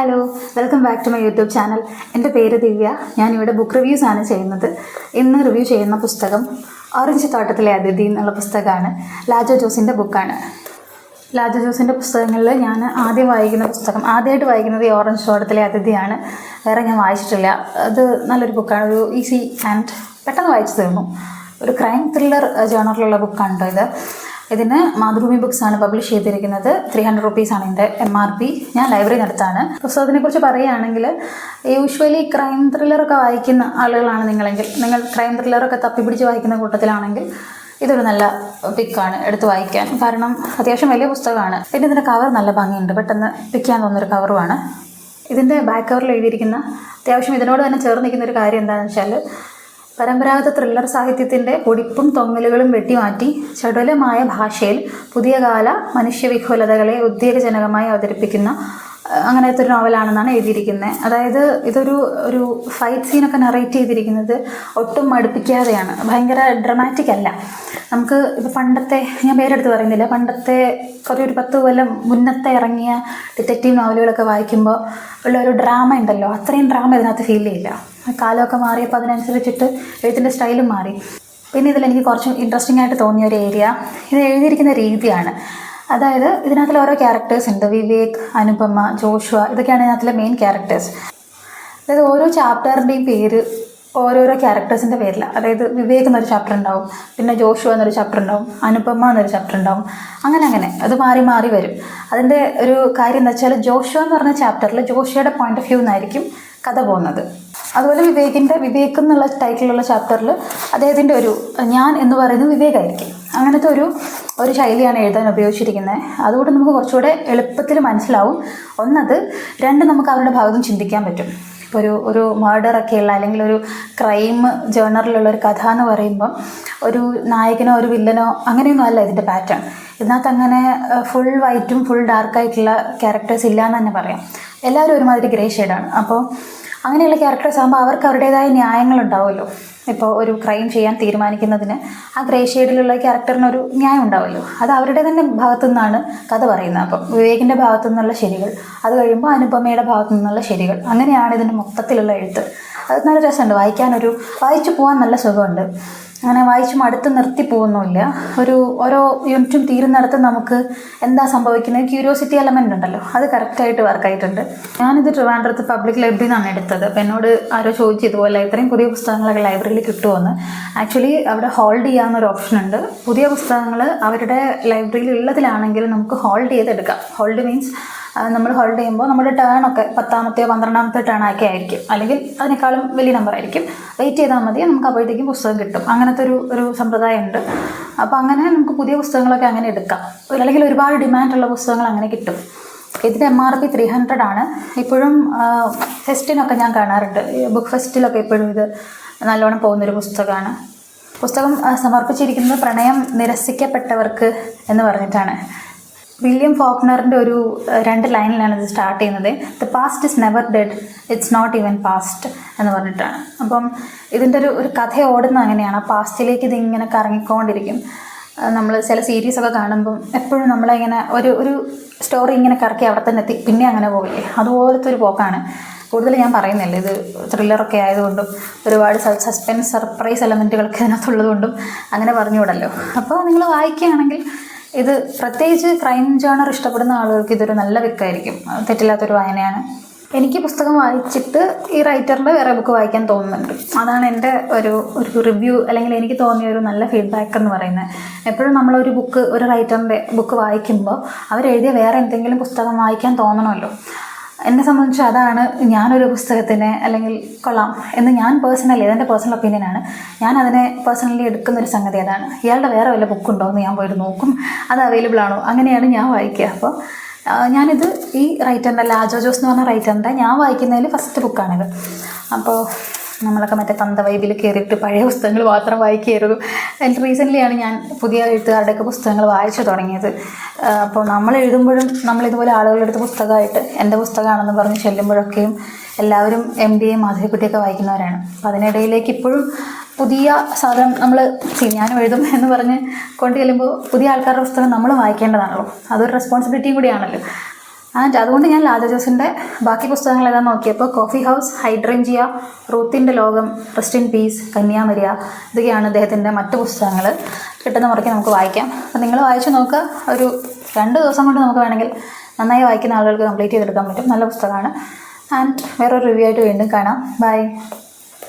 Hello welcome back to my YouTube channel എന്റെ പേര് ദിവ്യ. ഞാനിവിടെ ബുക്ക് റിവ്യൂസ് ആണ് ചെയ്യുന്നത്. ഇന്ന് റിവ്യൂ ചെയ്യുന്ന പുസ്തകം ഓറഞ്ച് തോട്ടത്തിലെ അതിഥി എന്നുള്ള പുസ്തകമാണ്. ലാജോ ജോസിന്റെ ബുക്കാണ് ലാജോ ജോസിന്റെ പുസ്തകങ്ങളിൽ ഞാൻ ആദ്യം വായിക്കുന്ന പുസ്തകം ആദ്യമായിട്ട് വായിക്കുന്നത് ഈ ഓറഞ്ച് തോട്ടത്തിലെ അതിഥിയാണ്. വേറെ ഞാൻ വായിച്ചിട്ടില്ല. അത് നല്ലൊരു ബുക്കാണ് ഒരു ഈസി ആൻഡ് പെട്ടെന്ന് വായിച്ചു തീർന്നു. ഒരു ക്രൈം ത്രില്ലർ ജേണറിലുള്ള ബുക്കാണ് കേട്ടോ ഇത്. ഇതിന് മാതൃഭൂമി ബുക്സ് ആണ് പബ്ലിഷ് ചെയ്തിരിക്കുന്നത്. ത്രീ ഹൺഡ്രഡ് റുപ്പീസ് ആണ് ഇതിന്റെ എം ആർ പി ഞാൻ ലൈബ്രറി നടത്താണ്. പുസ്തകത്തിനെ കുറിച്ച് പറയുകയാണെങ്കിൽ യൂഷ്വലി ക്രൈം ത്രില്ലറൊക്കെ വായിക്കുന്ന ആളുകളാണ് നിങ്ങളെങ്കിൽ നിങ്ങൾ ക്രൈം ത്രില്ലറൊക്കെ തപ്പിപ്പിടിച്ച് വായിക്കുന്ന കൂട്ടത്തിലാണെങ്കിൽ ഇതൊരു നല്ല പിക്കാണ് എടുത്ത് വായിക്കാൻ. കാരണം അത്യാവശ്യം വലിയ പുസ്തകമാണ്. പിന്നെ ഇതിന്റെ കവർ നല്ല ഭംഗിയുണ്ട്. പെട്ടെന്ന് പിക്കാൻ തോന്നുന്നൊരു കവറുമാണ് ഇതിന്റെ ബാക്ക് കവറിൽ എഴുതിയിരിക്കുന്ന അത്യാവശ്യം ഇതിനോട് തന്നെ ചേർന്ന് നിൽക്കുന്ന ഒരു കാര്യം എന്താണെന്ന് വെച്ചാൽ പരമ്പരാഗത ത്രില്ലർ സാഹിത്യത്തിന്റെ പൊടിപ്പും തൊങ്ങലുകളും വെട്ടിമാറ്റി ചടുലമായ ഭാഷയിൽ പുതിയ കാല മനുഷ്യവിഹുലതകളെ ഉദ്വേഗജനകമായി അവതരിപ്പിക്കുന്ന അങ്ങനത്തെ ഒരു നോവലാണെന്നാണ് എഴുതിയിരിക്കുന്നത്. അതായത് ഇതൊരു ഒരു ഫൈറ്റ് സീനൊക്കെ നറേറ്റ് ചെയ്തിരിക്കുന്നത് ഒട്ടും മടുപ്പിക്കാതെയാണ്. ഭയങ്കര ഡ്രമാറ്റിക് അല്ല. നമുക്ക് ഇപ്പോൾ പണ്ടത്തെ ഞാൻ പേരെടുത്ത് പറയുന്നില്ല. പണ്ടത്തെ കുറേ ഒരു പത്ത് കൊല്ലം മുന്നത്തെ ഇറങ്ങിയ ഡിറ്റക്റ്റീവ് നോവലുകളൊക്കെ വായിക്കുമ്പോൾ ഉള്ള ഒരു ഡ്രാമ ഉണ്ടല്ലോ. അത്രയും ഡ്രാമ ഇതിനകത്ത് ഫീൽ ചെയ്യില്ല. കാലമൊക്കെ മാറിയപ്പോൾ അതിനനുസരിച്ചിട്ട് എഴുത്തിന്റെ സ്റ്റൈലും മാറി. പിന്നെ ഇതിൽ എനിക്ക് കുറച്ചും ഇൻട്രസ്റ്റിംഗ് ആയിട്ട് തോന്നിയ ഒരു ഏരിയ ഇത് എഴുതിയിരിക്കുന്ന രീതിയാണ്. അതായത് ഇതിനകത്തിൽ ഓരോ ക്യാരക്ടേഴ്സ് ഉണ്ട്. വിവേക് അനുപമ ജോഷുവ ഇതൊക്കെയാണ് ഇതിനകത്തിലെ മെയിൻ ക്യാരക്ടേഴ്സ് അതായത് ഓരോ ചാപ്റ്ററിന്റെയും പേര് ഓരോരോ ക്യാരക്ടേഴ്സിന്റെ പേരിലാണ് അതായത് വിവേക് എന്നൊരു ചാപ്റ്റർ ഉണ്ടാവും പിന്നെ ജോഷുവ എന്നൊരു ചാപ്റ്റർ ഉണ്ടാവും അനുപമ എന്നൊരു ചാപ്റ്റർ ഉണ്ടാവും. അങ്ങനെ അങ്ങനെ. അത് മാറി മാറി വരും. അതിന്റെ ഒരു കാര്യം എന്ന് വെച്ചാൽ ജോഷുവ എന്ന് പറഞ്ഞ ചാപ്റ്ററിൽ ജോഷുവയുടെ പോയിന്റ് ഓഫ് വ്യൂ എന്നായിരിക്കും കഥ പോകുന്നത്. അതുപോലെ വിവേകിന്റെ വിവേക് എന്നുള്ള ടൈറ്റിലുള്ള ചാപ്റ്ററിൽ അദ്ദേഹത്തിന്റെ ഒരു ഞാൻ എന്ന് പറയുന്നത് വിവേകായിരിക്കും. അങ്ങനത്തെ ഒരു ഒരു ശൈലിയാണ് എഴുതാൻ ഉപയോഗിച്ചിരിക്കുന്നത് അതുകൊണ്ട് നമുക്ക് കുറച്ചുകൂടെ എളുപ്പത്തിൽ മനസ്സിലാവും. ഒന്നത് രണ്ട് നമുക്ക് അവരുടെ ഭാഗത്തും ചിന്തിക്കാൻ പറ്റും. ഇപ്പോൾ ഒരു ഒരു മർഡറൊക്കെയുള്ള അല്ലെങ്കിൽ ഒരു ക്രൈം ജേണറിലുള്ള ഒരു കഥ എന്ന് പറയുമ്പം ഒരു നായകനോ ഒരു വില്ലനോ അങ്ങനെയൊന്നും അല്ല ഇതിന്റെ പാറ്റേൺ ഇതിനകത്ത് അങ്ങനെ ഫുൾ വൈറ്റും ഫുൾ ഡാർക്കായിട്ടുള്ള ക്യാരക്ടേഴ്സ് ഇല്ല എന്ന് തന്നെ പറയാം. എല്ലാവരും ഒരുമാതിരി ഗ്രേ ഷെയ്ഡാണ് അപ്പോൾ അങ്ങനെയുള്ള ക്യാരക്ടേഴ്സ് ആകുമ്പോൾ അവർക്ക് അവരുടേതായ ന്യായങ്ങളുണ്ടാവുമല്ലോ. ഇപ്പോൾ ഒരു ക്രൈം ചെയ്യാൻ തീരുമാനിക്കുന്നതിന് ആ ഗ്രേ ഷെയ്ഡിലുള്ള ക്യാരക്ടറിനൊരു ന്യായം ഉണ്ടാവുമല്ലോ. അത് അവരുടെ തന്നെ ഭാഗത്തു നിന്നാണ് കഥ പറയുന്നത്. അപ്പം വിവേകിന്റെ ഭാഗത്തു നിന്നുള്ള ശരികൾ അത് കഴിയുമ്പോൾ അനുപമയുടെ ഭാഗത്തു നിന്നുള്ള ശരികൾ. അങ്ങനെയാണ് ഇതിന്റെ മൊത്തത്തിലുള്ള എഴുത്ത്. അത് നല്ല രസമുണ്ട്. വായിക്കാനൊരു വായിച്ചു പോകാൻ നല്ല സുഖമുണ്ട്. അങ്ങനെ വായിച്ച് മടുത്ത് നിർത്തി പോകുന്നില്ല ഒരു ഓരോ യൂണിറ്റും തീരുന്നിടത്ത് നമുക്ക് എന്താ സംഭവിക്കുന്നത്? ക്യൂരിയോസിറ്റി എലമെന്റ് ഉണ്ടല്ലോ. അത് കറക്റ്റായിട്ട് വർക്കായിട്ടുണ്ട് ഞാനിത് ട്രിവാൻഡ്രത്ത് പബ്ലിക് ലൈബ്രറിയിൽ നിന്നാണ് എടുത്തത്. അപ്പോൾ എന്നോട് ആരോ ചോദിച്ചു ഇതുപോലെ ഇത്രയും പുതിയ പുസ്തകങ്ങളൊക്കെ ലൈബ്രറിയിൽ കിട്ടുമെന്ന് ആക്ച്വലി അവിടെ ഹോൾഡ് ചെയ്യാവുന്ന ഒരു ഓപ്ഷൻ ഉണ്ട്. പുതിയ പുസ്തകങ്ങൾ അവരുടെ ലൈബ്രറിയിൽ ഉള്ളതിലാണെങ്കിൽ നമുക്ക് ഹോൾഡ് ചെയ്തെടുക്കാം. ഹോൾഡ് മീൻസ് നമ്മൾ ഹോൾഡ് ചെയ്യുമ്പോൾ നമ്മുടെ ടേൺ ഒക്കെ പത്താമത്തെയോ പന്ത്രണ്ടാമത്തെ ടേൺ ഒക്കെ ആയിരിക്കും. അല്ലെങ്കിൽ അതിനേക്കാളും വലിയ നമ്പർ ആയിരിക്കും. വെയിറ്റ് ചെയ്താൽ മതി. നമുക്ക് അപ്പോഴത്തേക്കും പുസ്തകം കിട്ടും. അങ്ങനത്തെ ഒരു ഒരു സമ്പ്രദായം ഉണ്ട് അപ്പോൾ അങ്ങനെ നമുക്ക് പുതിയ പുസ്തകങ്ങളൊക്കെ അങ്ങനെ എടുക്കാം. അല്ലെങ്കിൽ ഒരുപാട് ഡിമാൻഡുള്ള പുസ്തകങ്ങൾ അങ്ങനെ കിട്ടും. ഇതിന്റെ M R P three hundred ആണ്. ഇപ്പോഴും ഫെസ്റ്റിനൊക്കെ ഞാൻ കാണാറുണ്ട്. ബുക്ക് ഫെസ്റ്റിലൊക്കെ ഇപ്പോഴും ഇത് നല്ലോണം പോകുന്നൊരു പുസ്തകമാണ്. പുസ്തകം സമർപ്പിച്ചിരിക്കുന്നത് പ്രണയം നിരസിക്കപ്പെട്ടവർക്ക് എന്ന് പറഞ്ഞിട്ടാണ്. വില്യം ഫോക്നറിന്റെ ഒരു രണ്ട് ലൈനിലാണ് ഇത് സ്റ്റാർട്ട് ചെയ്യുന്നത്. The past is never dead it's not even past എന്ന് പറഞ്ഞിട്ടാണ്. അപ്പം ഇതിന്റെ ഒരു ഒരു കഥ ഓടുന്ന അങ്ങനെയാണ്. ആ പാസ്റ്റിലേക്ക് ഇത് ഇങ്ങനെ കറങ്ങിക്കൊണ്ടിരിക്കും. നമ്മൾ ചില സീരീസ് ഒക്കെ കാണുമ്പം എപ്പോഴും നമ്മളിങ്ങനെ ഒരു ഒരു സ്റ്റോറി ഇങ്ങനെ കറക്കി അവിടെ തന്നെ എത്തി. പിന്നെ അങ്ങനെ പോകില്ലേ അതുപോലത്തെ ഒരു പോക്കാണ്. കൂടുതൽ ഞാൻ പറയുന്നില്ല. ഇത് ത്രില്ലറൊക്കെ ആയതുകൊണ്ടും ഒരുപാട് സസ്പെൻസ് സർപ്രൈസ് എലമെന്റുകളൊക്കെ അതിനകത്തുള്ളതുകൊണ്ടും അങ്ങനെ പറഞ്ഞുകൂടല്ലോ. അപ്പോൾ നിങ്ങൾ വായിക്കുകയാണെങ്കിൽ ഇത് പ്രത്യേകിച്ച് ക്രൈം ജേണർ ഇഷ്ടപ്പെടുന്ന ആളുകൾക്ക് ഇതൊരു നല്ല വിക്കായിരിക്കും. തെറ്റില്ലാത്തൊരു വായനയാണ്. എനിക്ക് പുസ്തകം വായിച്ചിട്ട് ഈ റൈറ്ററിന്റെ വേറെ ബുക്ക് വായിക്കാൻ തോന്നുന്നുണ്ട്. അതാണ് എന്റെ ഒരു ഒരു റിവ്യൂ അല്ലെങ്കിൽ എനിക്ക് തോന്നിയ ഒരു നല്ല ഫീഡ്ബാക്ക് എന്ന് പറയുന്നത്. എപ്പോഴും നമ്മളൊരു ബുക്ക് ഒരു റൈറ്ററിന്റെ ബുക്ക് വായിക്കുമ്പോൾ അവരെഴുതിയ വേറെ എന്തെങ്കിലും പുസ്തകം വായിക്കാൻ തോന്നണമല്ലോ. എന്നെ സംബന്ധിച്ച് അതാണ് ഞാനൊരു പുസ്തകത്തിനെ അല്ലെങ്കിൽ കൊള്ളാം എന്ന് ഞാൻ പേഴ്സണലി അതെന്റെ പേഴ്സണൽ ഒപ്പീനിയനാണ് ഞാൻ അതിനെ പേഴ്സണലി എടുക്കുന്ന ഒരു സംഗതി അതാണ്. ഇയാളുടെ വേറെ വല്ല ബുക്കുണ്ടോ എന്ന് ഞാൻ പോയിട്ട് നോക്കും. അത് അവൈലബിൾ ആണോ? അങ്ങനെയാണ് ഞാൻ വായിക്കുക. അപ്പോൾ ഞാനിത് ഈ റൈറ്ററിന്റെ ലാജോ ജോസ് എന്ന് പറഞ്ഞ റൈറ്ററിന്റെ ഞാൻ വായിക്കുന്നതിൽ ഫസ്റ്റ് ബുക്കാണിത് അപ്പോൾ നമ്മളൊക്കെ മറ്റേ തന്ത വൈബിൽ കയറിയിട്ട് പഴയ പുസ്തകങ്ങൾ മാത്രം വായിക്കുകയായിരുന്നു. അതിൽ റീസെന്റ്ലിയാണ് ഞാൻ പുതിയ എഴുത്തുകാരുടെയൊക്കെ പുസ്തകങ്ങൾ വായിച്ചു തുടങ്ങിയത്. അപ്പോൾ നമ്മൾ എഴുതുമ്പോഴും നമ്മൾ ഇതുപോലെ ആളുകളുടെ അടുത്ത് പുസ്തകമായിട്ട് എന്റെ പുസ്തകമാണെന്ന് പറഞ്ഞ് ചെല്ലുമ്പോഴൊക്കെയും എല്ലാവരും എം ഡി എ മാധവിക്കുട്ടിയൊക്കെ വായിക്കുന്നവരാണ്. അപ്പോൾ അതിനിടയിലേക്ക് ഇപ്പോഴും പുതിയ സാധനം നമ്മൾ ഞാനും എഴുതും എന്ന് പറഞ്ഞ് കൊണ്ട് ചെല്ലുമ്പോൾ പുതിയ ആൾക്കാരുടെ പുസ്തകം നമ്മൾ വായിക്കേണ്ടതാണല്ലോ. അതൊരു റെസ്പോൺസിബിലിറ്റിയും കൂടിയാണല്ലോ. ആൻഡ് അതുകൊണ്ട് ഞാൻ ലാജ ജോസിന്റെ ബാക്കി പുസ്തകങ്ങൾ ഏതാ നോക്കിയപ്പോൾ കോഫി ഹൗസ് ഹൈഡ്രഞ്ചിയ റൂത്തിന്റെ ലോകം റെസ്റ്റ് ഇൻ പീസ് കന്യാമരിയ ഇതൊക്കെയാണ് അദ്ദേഹത്തിന്റെ മറ്റ് പുസ്തകങ്ങൾ. കിട്ടുന്ന മുറയ്ക്ക് നമുക്ക് വായിക്കാം. അപ്പോൾ നിങ്ങൾ വായിച്ചു നോക്കുക. ഒരു രണ്ട് ദിവസം കൊണ്ട് നമുക്ക് വേണമെങ്കിൽ നന്നായി വായിക്കുന്ന ആളുകൾക്ക് കംപ്ലീറ്റ് ചെയ്തെടുക്കാൻ പറ്റും. നല്ല പുസ്തകമാണ്. ആൻഡ് വേറൊരു റിവ്യൂ ആയിട്ട് വീണ്ടും കാണാം. ബൈ